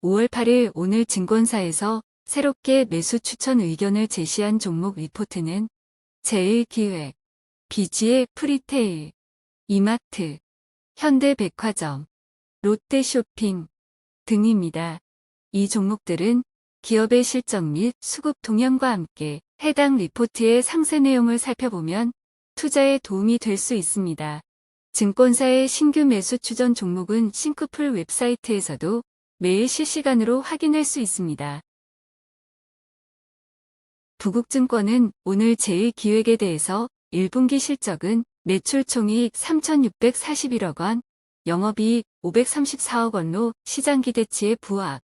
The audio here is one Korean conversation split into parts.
(5월 8일) 오늘 증권사에서 새롭게 매수 추천 의견을 제시한 종목 리포트는 제1기획, 비지의 프리테일, 이마트, 현대백화점, 롯데쇼핑 등입니다. 이 종목들은 기업의 실적 및 수급 동향과 함께 해당 리포트의 상세 내용을 살펴보면 투자에 도움이 될 수 있습니다. 증권사의 신규 매수 추전 종목은 싱크풀 웹사이트에서도 매일 실시간으로 확인할 수 있습니다. 부국증권은 오늘 제1기획에 대해서 1분기 실적은 매출 총이익 3,641억 원, 영업이익 534억 원로 시장 기대치에 부합,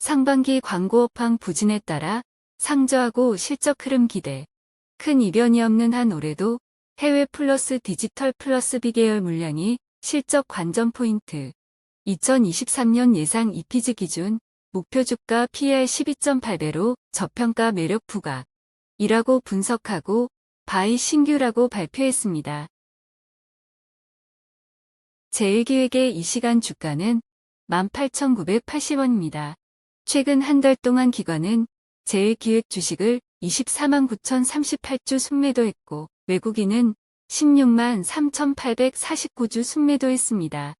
상반기 광고 업황 부진에 따라 상저하고 실적 흐름 기대, 큰 이변이 없는 한 올해도 해외 플러스 디지털 플러스 비계열 물량이 실적 관전 포인트, 2023년 예상 EPG 기준 목표 주가 PR 12.8배로 저평가 매력 부각, 이라고 분석하고 바이 신규라고 발표했습니다. 제1기획의 이 시간 주가는 18,980원입니다. 최근 한 달 동안 기관은 제1기획 주식을 24만 9,038주 순매도했고 외국인은 16만 3,849주 순매도했습니다.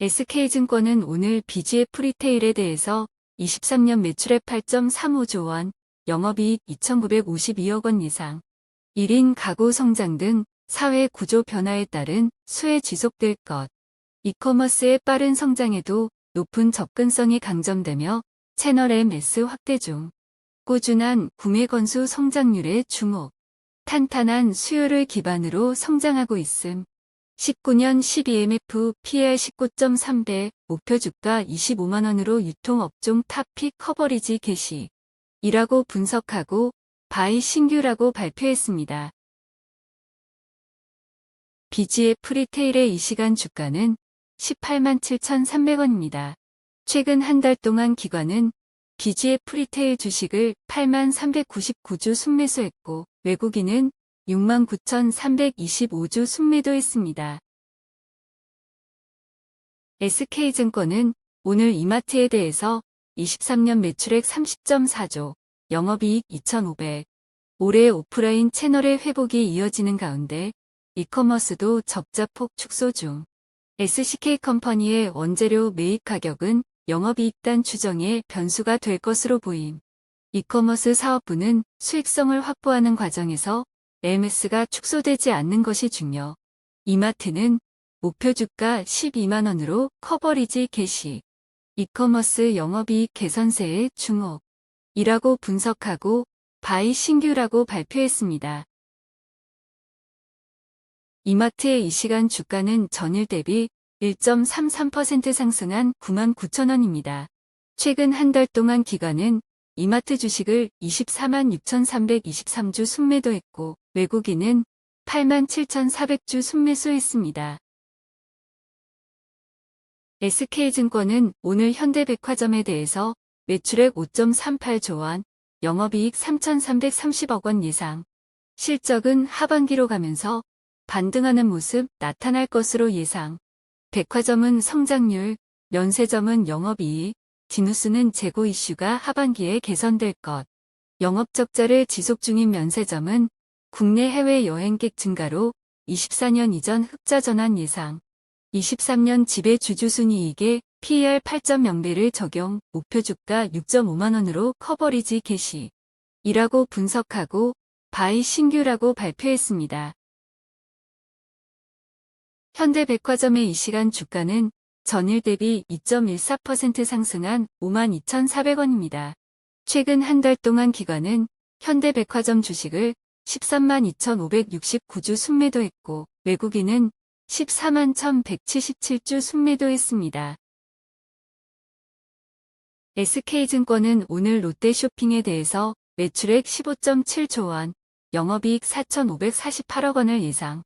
SK증권은 오늘 BGF 프리테일에 대해서 23년 매출액 8.35조 원, 영업이익 2,952억 원 이상, 1인 가구 성장 등 사회 구조 변화에 따른 수혜 지속될 것, 이커머스의 빠른 성장에도 높은 접근성이 강점되며 채널 MS 확대 중, 꾸준한 구매 건수 성장률에 주목, 탄탄한 수요를 기반으로 성장하고 있음. 19년 12MF PR 19.3배 목표 주가 25만원으로 유통업종 탑픽 커버리지 개시 이라고 분석하고 바이 신규라고 발표했습니다. BG의 프리테일의 이 시간 주가는 18만 7,300원입니다. 최근 한 달 동안 기관은 BG의 프리테일 주식을 8만 399주 순매수했고 외국인은 69,325주 순매도했습니다. SK증권은 오늘 이마트에 대해서 23년 매출액 30.4조, 영업이익 2,500, 올해 오프라인 채널의 회복이 이어지는 가운데 이커머스도 적자폭 축소 중. SCK 컴퍼니의 원재료 매입 가격은 영업이익단 추정에 변수가 될 것으로 보임. 이커머스 사업부는 수익성을 확보하는 과정에서 MS가 축소되지 않는 것이 중요. 이마트는 목표 주가 12만원으로 커버리지 개시, 이커머스 영업이익 개선세의 중업, 이라고 분석하고 바이 신규라고 발표했습니다. 이마트의 이 시간 주가는 전일 대비 1.33% 상승한 9만 9천원입니다. 최근 한 달 동안 기관은 이마트 주식을 24만 6,323주 순매도했고 외국인은 8만 7,400주 순매수했습니다. SK증권은 오늘 현대백화점에 대해서 매출액 5.38조 원, 영업이익 3,330억 원 예상, 실적은 하반기로 가면서 반등하는 모습 나타날 것으로 예상. 백화점은 성장률, 면세점은 영업이익, 디누스는 재고 이슈가 하반기에 개선될 것. 영업적자를 지속 중인 면세점은 국내 해외 여행객 증가로 24년 이전 흑자 전환 예상. 23년 지배 주주순이익에 PER 8.0배를 적용 목표 주가 6.5만원으로 커버리지 개시. 이라고 분석하고 바이 신규라고 발표했습니다. 현대백화점의 이 시간 주가는 전일 대비 2.14% 상승한 52,400원입니다. 최근 한 달 동안 기관은 현대백화점 주식을 13만 2,569주 순매도했고 외국인은 14만 1,177주 순매도했습니다. SK증권은 오늘 롯데쇼핑에 대해서 매출액 15.7조 원, 영업이익 4,548억 원을 예상.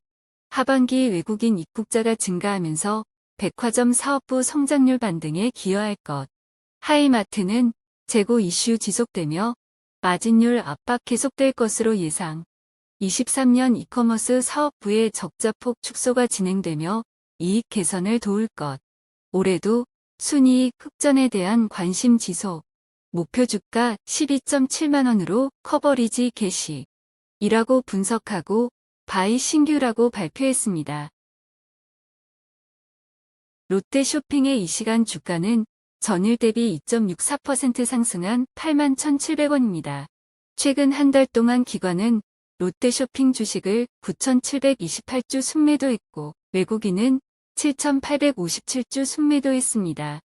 하반기 외국인 입국자가 증가하면서 백화점 사업부 성장률 반등에 기여할 것. 하이마트는 재고 이슈 지속되며 마진율 압박 계속될 것으로 예상. 23년 이커머스 사업부의 적자폭 축소가 진행되며 이익 개선을 도울 것. 올해도 순이익 흑전에 대한 관심 지속. 목표 주가 12.7만원으로 커버리지 개시. 이라고 분석하고 바이 신규라고 발표했습니다. 롯데 쇼핑의 이 시간 주가는 전일 대비 2.64% 상승한 8만 1,700원입니다. 최근 한 달 동안 기관은 롯데 쇼핑 주식을 9,728주 순매도했고 외국인은 7,857주 순매도했습니다.